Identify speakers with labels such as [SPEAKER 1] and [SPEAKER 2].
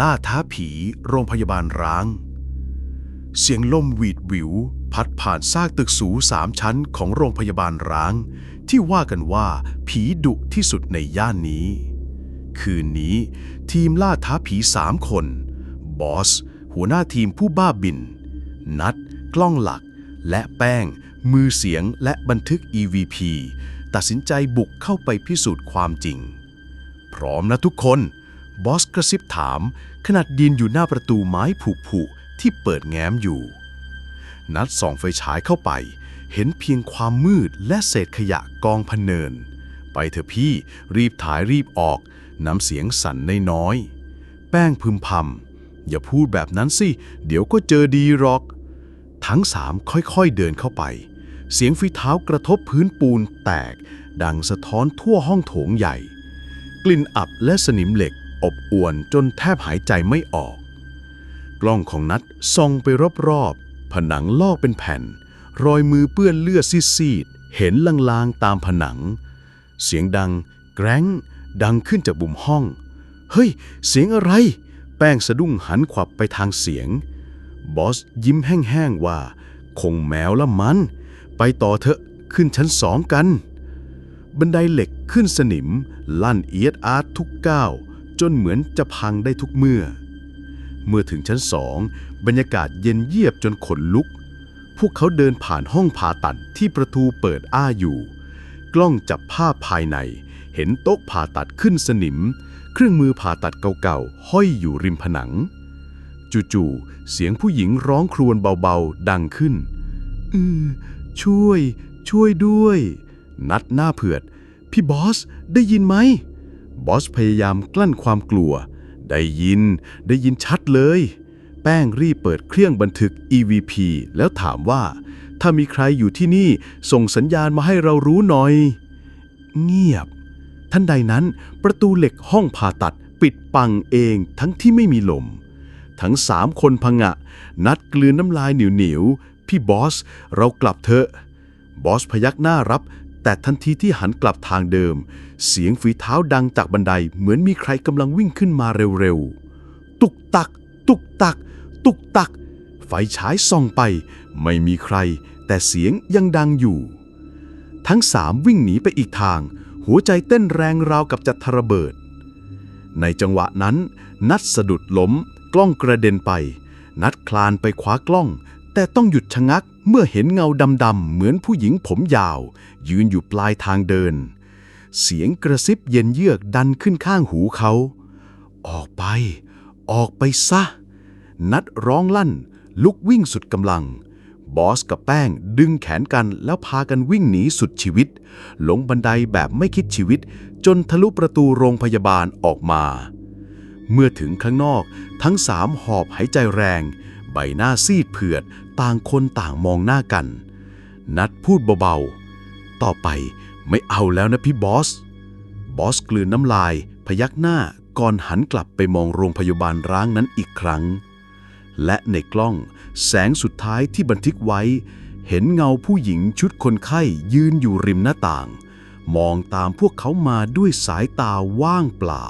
[SPEAKER 1] ล่าท้าผีโรงพยาบาลร้าง เสียงลมหวีดหวิว พัดผ่านซากตึกสูงสามชั้นของโรงพยาบาลร้าง ที่ว่ากันว่าผีดุที่สุดในย่านนี้ คืนนี้ทีมล่าท้าผีสามคน บอส หัวหน้าทีมผู้บ้าบิน นัด กล้องหลัก และแป้ง มือเสียงและบันทึก EVP ตัดสินใจบุกเข้าไปพิสูจน์ความจริง พร้อมนะทุกคน บอสกระซิบถามขนาดยืนอยู่หน้าประตูไม้ผุๆที่เปิดแง้มอยู่ นัดส่องไฟฉายเข้าไป เห็นเพียงความมืดและเศษขยะกองพะเนิน ไปเถอะพี่รีบถ่ายรีบออก น้ำเสียงสั่นน้อย แป้งพึมพำอย่าพูดแบบนั้นสิ เดี๋ยวก็เจอดีหรอก ทั้งสามค่อยๆเดินเข้าไป เสียงฝีเท้ากระทบพื้นปูนแตก ดังสะท้อนทั่วห้องโถงใหญ่ กลิ่นอับและสนิมเหล็ก อบอวนจนแทบหายใจไม่ออก กล้องของนัดส่องไปรอบๆ ผนังลอกเป็นแผ่น รอยมือเปื้อนเลือดซีดๆ เห็นลางๆ ตามผนัง เสียงดัง แกร้ง ดังขึ้นจากบุมห้อง เฮ้ย เสียงอะไร แป้งสะดุ้งหันขวับไปทางเสียง บอสยิ้มแห้งๆว่า คงแมวละมัน ไปต่อเถอะขึ้นชั้นสองกัน บันไดเหล็กขึ้นสนิม ลั่นเอียดอาร์ตทุกก้าว จนเหมือนจะพังได้ทุกเมื่อ เมื่อถึงชั้นสองบรรยากาศเย็นเยียบจนขนลุก พวกเขาเดินผ่านห้องผ่าตัดที่ประตูเปิดอ้าอยู่ กล้องจับภาพภายใน เห็นโต๊ะผ่าตัดขึ้นสนิม เครื่องมือผ่าตัดเก่าๆ ห้อยอยู่ริมผนัง จู่ๆ เสียงผู้หญิงร้องครวญเบาๆ ดังขึ้น อือ ช่วย ช่วยด้วย นัดหน้าเผือด พี่บอส ได้ยินไหม บอสพยายามกลั้นความกลัว ได้ยิน ได้ยินชัดเลย แป้งรีบเปิดเครื่องบันทึก EVP แล้วถามว่า ถ้ามีใครอยู่ที่นี่ส่งสัญญาณมาให้เรารู้หน่อย เงียบ ทันใดนั้น ประตูเหล็กห้องผ่าตัดปิดปังเองทั้งที่ไม่มีลม ทั้งสามคนพงะ นัดกลืนน้ำลายเหนียวๆพี่บอส เรากลับเถอะ บอสพยักหน้ารับ แต่ทันทีที่หันกลับทางเดิม เสียงฝีเท้าดังจากบันไดเหมือนมีใครกำลังวิ่งขึ้นมาเร็วๆ ตุกตัก ตุกตัก ตุกตัก ไฟฉายส่องไป ไม่มีใคร แต่เสียงยังดังอยู่ ทั้งสามวิ่งหนีไปอีกทาง หัวใจเต้นแรงราวกับจะทะระเบิด ในจังหวะนั้น นัดสะดุดล้ม กล้องกระเด็นไป นัดคลานไปคว้ากล้อง แต่ต้องหยุดชะงักเมื่อเห็นเงาดำๆเหมือนผู้หญิงผมยาว ยืนอยู่ปลายทางเดิน เสียงกระซิบเย็นเยือกดันขึ้นข้างหูเขา ออกไป ออกไปซะ นัดร้องลั่น ลุกวิ่งสุดกำลัง บอสกับแป้งดึงแขนกันแล้วพากันวิ่งหนีสุดชีวิต หลงบันไดแบบไม่คิดชีวิต จนทะลุประตูโรงพยาบาลออกมา เมื่อถึงข้างนอกทั้งสามหอบหายใจแรง ใบหน้าซีดเผือด ต่างคนต่างมองหน้ากัน นัดพูดเบาๆ ต่อไปไม่เอาแล้วนะพี่บอส บอสกลืนน้ำลาย พยักหน้าก่อนหันกลับไปมองโรงพยาบาลร้างนั้นอีกครั้ง และในกล้องแสงสุดท้ายที่บันทึกไว้ เห็นเงาผู้หญิงชุดคนไข้ยืนอยู่ริมหน้าต่าง มองตามพวกเขามาด้วยสายตาว่างเปล่า